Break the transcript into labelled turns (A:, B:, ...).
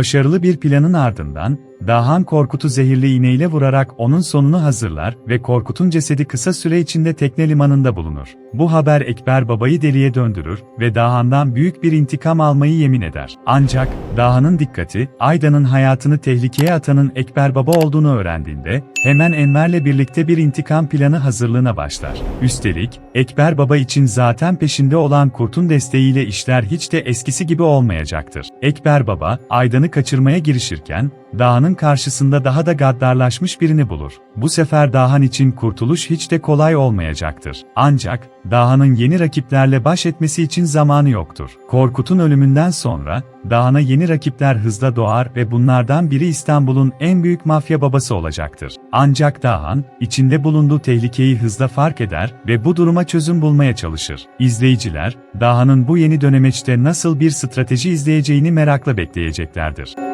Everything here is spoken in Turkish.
A: Başarılı bir planın ardından, Dahan Korkut'u zehirli iğneyle vurarak onun sonunu hazırlar ve Korkut'un cesedi kısa süre içinde tekne limanında bulunur. Bu haber Ekber babayı deliye döndürür ve Dahan'dan büyük bir intikam almayı yemin eder. Ancak, Dahan'ın dikkati, Ayda'nın hayatını tehlikeye atanın Ekber baba olduğunu öğrendiğinde, hemen Enver'le birlikte bir intikam planı hazırlığına başlar. Üstelik, Ekber baba için zaten peşinde olan Kurt'un desteğiyle işler hiç de eskisi gibi olmayacaktır. Ekber baba, Aydan'ı kaçırmaya girişirken, Dahan'ın karşısında daha da gaddarlaşmış birini bulur. Bu sefer Dahan için kurtuluş hiç de kolay olmayacaktır. Ancak, Dahan'ın yeni rakiplerle baş etmesi için zamanı yoktur. Korkut'un ölümünden sonra, Dahan'a yeni rakipler hızla doğar ve bunlardan biri İstanbul'un en büyük mafya babası olacaktır. Ancak Dahan, içinde bulunduğu tehlikeyi hızla fark eder ve bu duruma çözüm bulmaya çalışır. İzleyiciler, Dahan'ın bu yeni dönemeçte nasıl bir strateji izleyeceğini merakla bekleyeceklerdir.